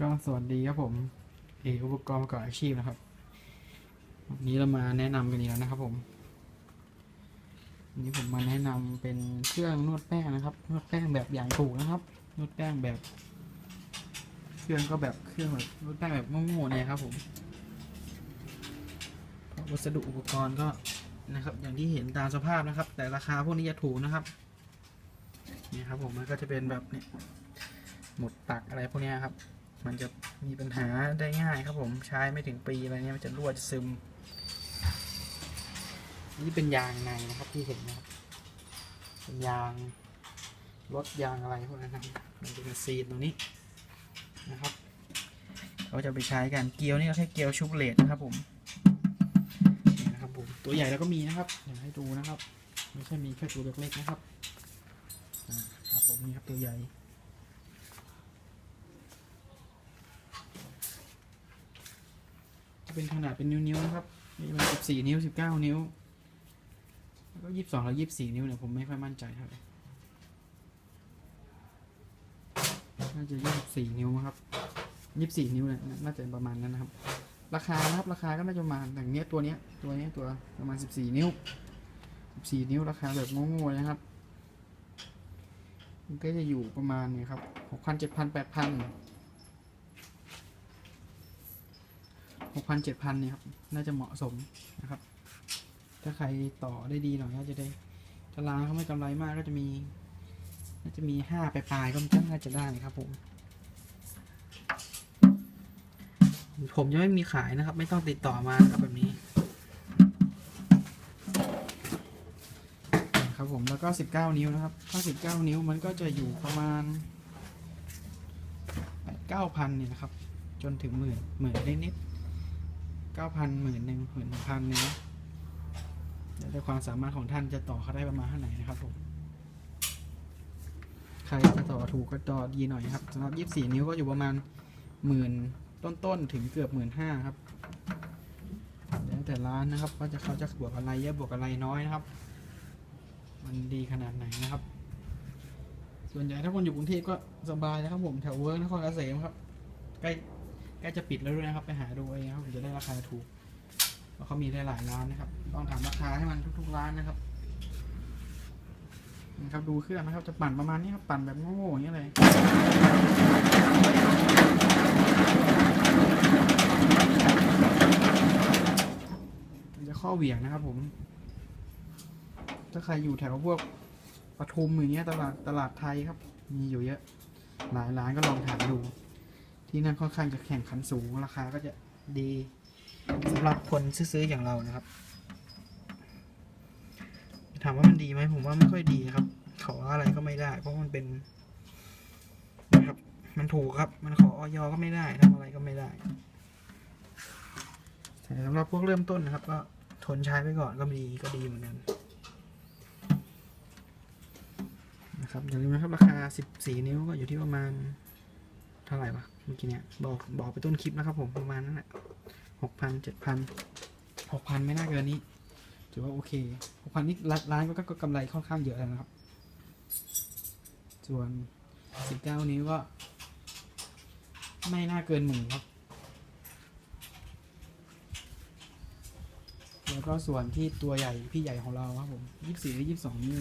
ก็สวัสดีครับผมเออุปกรณ์ประกอบอาชีพนะครับ วันนี้เรามาแนะนำกันอีกแล้วนะครับผมวันนี้ผมมาแนะนำเป็นเครื่องนวดแป้งนะครับ นวดแป้งแบบอย่างถูกนะครับ นวดแป้งแบบ เครื่องก็แบบเครื่องแบบนวดแป้งแบบโง่ๆเนี่ยครับผมวัสดุอุปกรณ์ก็นะครับ อย่างที่เห็นตามสภาพนะครับ แต่ราคาพวกนี้จะถูกนะครับนี่ครับผมมันก็จะเป็นแบบเนี่ยหมุดตักอะไรพวกนี้ครับ มันจะมีปัญหาได้ง่ายครับผมใช้ไม่ถึงปีอะไรเงี้ยมันจะรั่วจะซึม นี่เป็นยางในนะครับที่เห็นนะครับ เป็นยางรถยางอะไรพวกนั้นนะมันจะเป็นซีนตรงนี้นะครับเขาจะไปใช้กันเกลียวนี่ก็แค่เกลียวชุบเลดนะครับผมนี่นะครับผมตัวใหญ่แล้วก็มีนะครับเดี๋ยวให้ดูนะครับ ไม่ใช่มีแค่ตัวเล็กๆนะครับอ่าครับผมนี่ครับตัวใหญ่ จะ เป็นขนาดเป็นนิ้วๆนะครับนี่มันสิบสี่นิ้วสิบเก้านิ้ว แล้วก็ยี่สิบสองแล้วยี่สิบสี่นิ้วเนี่ยผมไม่ค่อยมั่นใจเท่าไหร่น่าจะยี่สิบสี่นิ้วครับยี่สิบสี่นิ้วเนี่ยน่าจะประมาณนั้นนะครับ ราคานะครับราคาก็น่าจะประมาณอย่างเนี้ยตัวเนี้ยตัวเนี้ยตัวประมาณสิบสี่นิ้วสิบสี่นิ้วราคาแบบโง่ๆนะครับมันก็จะอยู่ประมาณเนี่ยครับหกพันเจ็ดพันแปดพัน หกพันเจ็ดพันเนี่ยครับน่าจะเหมาะสมนะครับ ถ้าใครต่อได้ดีหน่อยก็จะได้ถ้ารานเขาไม่กำไรมากก็จะมีน่าจะมีห้าปลายๆก็น่าจะได้ครับผมผมยังไม่มีขายนะครับ ไม่ต้องติดต่อมาครับแบบนี้ ครับผมแล้วก็สิบเก้านิ้วนะครับ ถ้าสิบเก้านิ้วมันก็จะอยู่ประมาณเก้าพันเนี่ยนะครับ จนถึงหมื่นหมื่นนิดๆ เก้าพันหมื่นหนึ่งหมื่นพันหนึ่งแล้วแต่ความสามารถของท่านจะต่อเขาได้ประมาณเท่าไหร่นะครับผมใครจะต่อถูกก็ต่อดีหน่อยครับสำหรับยี่สี่นิ้วก็อยู่ประมาณหมื่นต้นๆถึงเกือบหมื่นห้าครับแล้วแต่ร้านนะครับว่าจะเขาจะบวกอะไรเยอะบวกอะไรน้อยนะครับ มันดีขนาดไหนนะครับ ส่วนใหญ่ถ้าคนอยู่กรุงเทพก็สบายนะครับผมแถวเวิร์กนครเกษมครับใกล้ กล้จะปิดแล้วด้วยนะครับ ไปหาดูเองครับจะได้ราคาถูกเพราะเขามีหลายร้านนะครับ ต้องถามราคาให้มันทุกๆร้านนะครับนะครับดูเครื่องนะครับ จะปั่นประมาณนี้ครับ ปั่นแบบโง่ๆอย่างนี้เลยจะข้อเหวี่ยงนะครับผม ถ้าใครอยู่แถวพวกปทุมอย่างเงี้ยตลาดตลาดไทยครับ มีอยู่เยอะ หลายร้านก็ลองถามดู ที่นั่นค่อนข้างจะแข่งขันสูงราคาก็จะดีสำหรับคนซื้อๆอย่างเรานะครับถามว่ามันดีไหมผมว่าไม่ค่อยดีครับ ขออะไรก็ไม่ได้ เพราะมันเป็นนะครับ มันถูกครับ มันขอออยก็ไม่ได้ทำอะไรก็ไม่ได้แต่สำหรับพวกเริ่มต้นนะครับ ก็ทนใช้ไปก่อนก็ดีก็ดีเหมือนกันนะครับอย่าลืมนะครับราคา 14 นิ้วก็อยู่ที่ประมาณ เท่าไหร่วะเมื่อกี้เนี่ยบอกบอกไปต้นคลิปนะครับผมประมาณนั้นแหละหกพันเจ็ดพันหกพันไม่น่าเกินนี้ถือว่าโอเคหกพันนี่ร้านร้านก็ก็กำไรค่อนข้างเยอะแล้วนะครับ ส่วนสิบเก้านิ้วก็ ไม่น่าเกินหมื่นครับ แล้วก็ส่วนที่ตัวใหญ่พี่ใหญ่ของเราครับผมยี่สิบสี่หรือยี่สิบสองนี่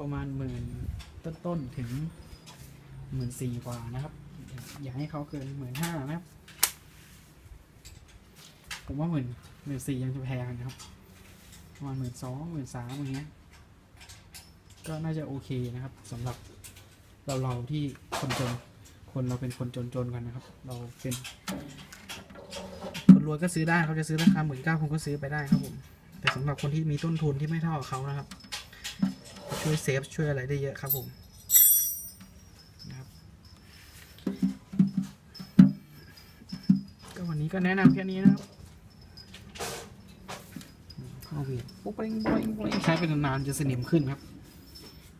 ประมาณหมื่นต้นๆถึงหมื่นสี่กว่านะครับ อย่าให้เขาเกินหมื่นห้านะครับ ผมว่าหมื่นหมื่นสี่ยังจะแพงนะครับประมาณหมื่นสองหมื่นสามอย่างเงี้ย ก็น่าจะโอเคนะครับสำหรับเราเราที่คนจน คนเราเป็นคนจนๆกันนะครับ เราเป็นคนรวยก็ซื้อได้เขาจะซื้อราคาหมื่นเก้าคนก็ซื้อไปได้ครับผม แต่สำหรับคนที่มีต้นทุนที่ไม่เท่ากับเขานะครับ ช่วยเซฟช่วยอะไรได้เยอะครับผม ก็วันนี้ก็แนะนำแค่นี้นะครับเข้าเวียนปุ๊บปริงปริงปริงใช้เป็นนานๆจะสนิมขึ้นครับ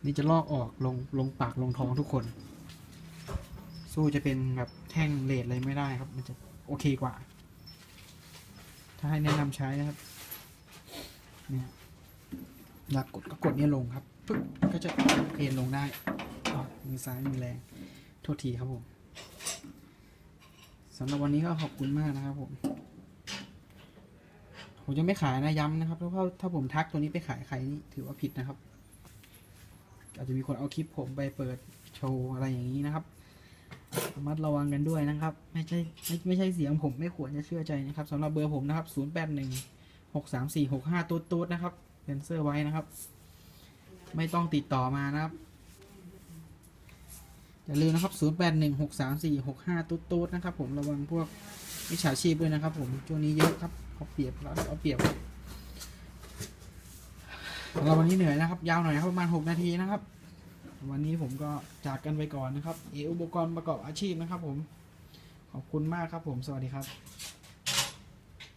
นี่จะลอกออกลงลงปากลงท้องทุกคน สู้จะเป็นแบบแท่งเลดอะไรไม่ได้ครับ มันจะโอเคกว่า ถ้าให้แนะนำใช้นะครับ เนี่ยอยากกดก็กดเนี่ยลงครับปึ๊บก็จะเพลนลงได้อ๋อมือซ้ายมือแรงโทษทีครับผม สำหรับวันนี้ก็ขอบคุณมากนะครับผมผมจะไม่ขายนะย้ำนะครับเพราะว่าถ้าผมทักตัวนี้ไปขายใครนี่ถือว่าผิดนะครับ อาจจะมีคนเอาคลิปผมไปเปิดโชว์อะไรอย่างนี้นะครับระมัดระวังกันด้วยนะครับ ไม่ใช่ไม่ไม่ใช่เสียงผมไม่ควรจะเชื่อใจนะครับสำหรับเบอร์ผมนะครับ 0 8 1 6 3 4 6 5 ตูดตูดนะครับเป็นเซอร์ไว้นะครับ ไม่ต้องติดต่อมานะครับ อย่าลืมนะครับ 0 8 1 6 3 4 6 5ตูดตูดนะครับ ผมระวังพวกวิชาชีพด้วยนะครับ ผมช่วงนี้เยอะครับเอาเปรียบแล้วเอาเปรียบสำหรับวันนี้เหนื่อยนะครับ ยาวหน่อยครับประมาณ 6 นาทีนะครับ วันนี้ผมก็จากกันไปก่อนนะครับเออุปกรณ์ประกอบอาชีพนะครับ ผมขอบคุณมากครับผมสวัสดีครับ